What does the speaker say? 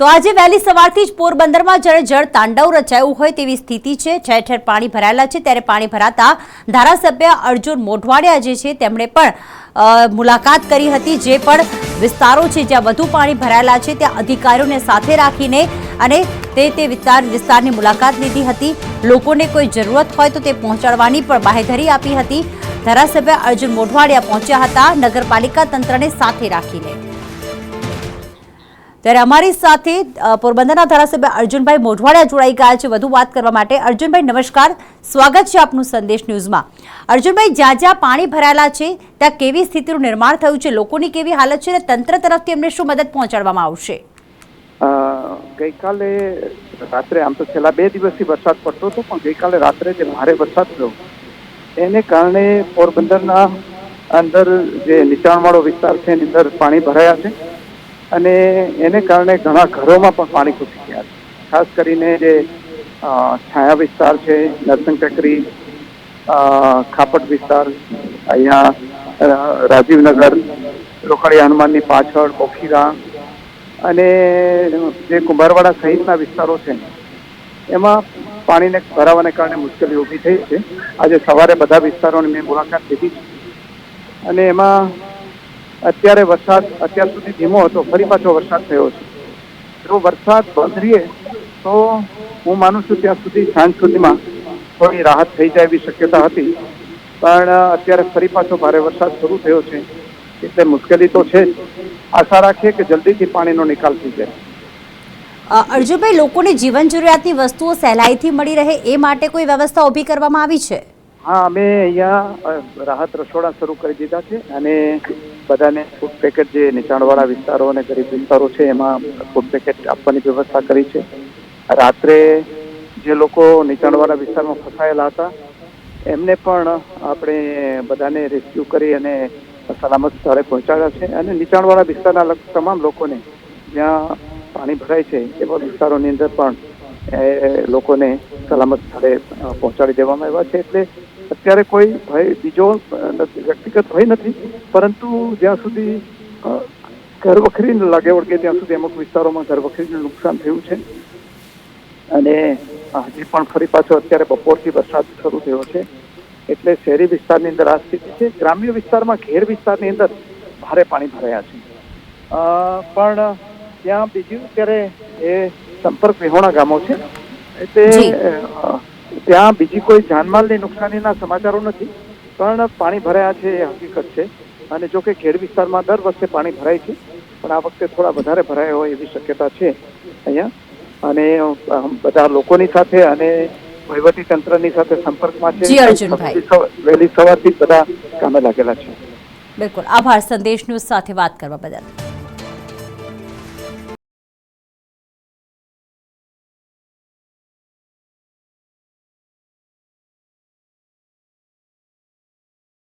તો આજે વહેલી સવારથી જ પોરબંદરમાં જ્યારે જળ તાંડવ રચાયું હોય તેવી સ્થિતિ છે, ઠેર ઠેર પાણી ભરાયેલા છે, ત્યારે પાણી ભરાતા ધારાસભ્ય અર્જુન મોઢવાડિયા જે છે, તેમણે પણ મુલાકાત કરી હતી. જે પણ વિસ્તારો છે જ્યાં વધુ પાણી ભરાયેલા છે, ત્યાં અધિકારીઓને સાથે રાખીને અને તે તે વિસ્તાર, વિસ્તારની મુલાકાત લીધી હતી. લોકોને કોઈ જરૂરત હોય તો તે પહોંચાડવાની પણ બાહેધરી આપી હતી. ધારાસભ્ય અર્જુન મોઢવાડિયા પહોંચ્યા હતા. નગરપાલિકા તંત્રને સાથે રાખીને. ત્યારે અમારી સાથે પોરબંદરના ધારાસભ્ય અર્જુનભાઈ મોઢવાડિયા જોડાઈ ગયા છે. વધુ વાત કરવા માટે અર્જુનભાઈ નમસ્કાર. સ્વાગત છે આપનું સંદેશ ન્યૂઝમાં. અર્જુનભાઈ, જ્યાં જ્યાં પાણી ભરાયેલા છે, ત્યાં કેવી સ્થિતિનું નિર્માણ થયું છે? લોકોની કેવી હાલત છે અને તંત્ર તરફથી એમને શું મદદ પહોંચાડવામાં આવશે? ગઈકાલે રાત્રે, આમ તો છેલ્લા બે દિવસથી વરસાદ પડતો હતો, પણ ગઈકાલે રાત્રે જે ભારે વરસાદ થયો, એને કારણે પોરબંદરના અંદર જે નીચાણવાળો વિસ્તાર છે, એની અંદર પાણી ભરાયા છે. અને એને કારણે ઘણા ઘરોમાં પણ પાણી ઘૂસી ગયા છે. ખાસ કરીને જે છાયા વિસ્તાર છે, નરસિંહ ટેકરી ખાપટ વિસ્તાર, અહીંયા રાજીવનગર રોકડિયા હનુમાનની પાછળ કોખીરા અને જે કુંભારવાડા સહિતના વિસ્તારો છે, એમાં પાણીને ભરાવાને કારણે મુશ્કેલી ઊભી થઈ છે. આજે સવારે બધા વિસ્તારોની મેં મુલાકાત લીધી અને એમાં અત્યારે વરસાદ અત્યાર સુધી ધીમો હતો, ફરી પાછો વરસાદ થયો છે. જો વરસાદ બંધ રહીએ તો હું માનું છું ત્યાં સુધી સાંજ સુધીમાં થોડી રાહત થઈ જાય એવી શક્યતા હતી. પણ અત્યારે ફરી પાછો ભારે વરસાદ શરૂ થયો છે. એટલે મુશ્કેલી તો છે જ. આશા રાખીએ કે જલ્દીથી પાણીનો નિકાલ થઈ જાય. અર્જુનભાઈ, લોકોને જીવન જરૂરિયાતની વસ્તુઓ સહેલાઈથી મળી રહે એ માટે કોઈ વ્યવસ્થા ઊભી કરવામાં આવી છે? હા, અમે અહીંયા રાહત રસોડા શરૂ કરી દીધા છે અને બધાને ફૂડ પેકેટ જે નીચાણવાળા વિસ્તારો અને ગરીબ વિસ્તારો છે, એમાં ફૂડ પેકેટ આપવાની વ્યવસ્થા કરી છે. રાત્રે જે લોકો નીચાણવાળા વિસ્તારમાં ફસાયેલા હતા, એમને પણ આપણે બધાને રેસ્ક્યુ કરી અને સલામત સ્થળે પહોંચાડ્યા છે અને નીચાણવાળા વિસ્તારના તમામ લોકોને જ્યાં પાણી ભરાય છે, એવા વિસ્તારોની અંદર પણ લોકોને સલામત સ્થળે પહોંચાડી દેવામાં આવ્યા છે. એટલે અત્યારે કોઈ ભય બીજો વ્યક્તિગત ભય નથી પરંતુ જ્યાં સુધી અ, ઘર વખરીને લાગે વળગે ત્યાં સુધી અમુક વિસ્તારોમાં ઘર વખરીને નુકસાન થયું છે. અને હજી પણ ફરી પાછો અત્યારે બપોરથી વરસાદ શરૂ થયો છે. એટલે શહેરી વિસ્તારની અંદર આ સ્થિતિ છે. ગ્રામ્ય વિસ્તારમાં ઘેર વિસ્તારની અંદર ભારે પાણી ભરાયા છે. પણ ત્યાં બીજું અત્યારે એ સંપર્ક વિહોણા ગામો છે. એટલે ત્યાં બીજી કોઈ જાનમાલની નુકસાનીના સમાચારો નથી પણ પાણી ભરાયા છે એ હકીકત છે. અને જો કે ખેડ વિસ્તારમાં દર વખતે પાણી ભરાય છે પણ આ વખતે થોડા વધારે ભરાયા હોય એવી શક્યતા છે અહીંયા. અને બધા લોકોની સાથે અને વહીવટી તંત્રની સાથે સંપર્કમાં છે. વહેલી સવા- સવારથી બધા કામે લાગેલા છે. બિલકુલ. આભાર. સંદેશ ન્યૂઝ સાથે વાત કરવા બદલ.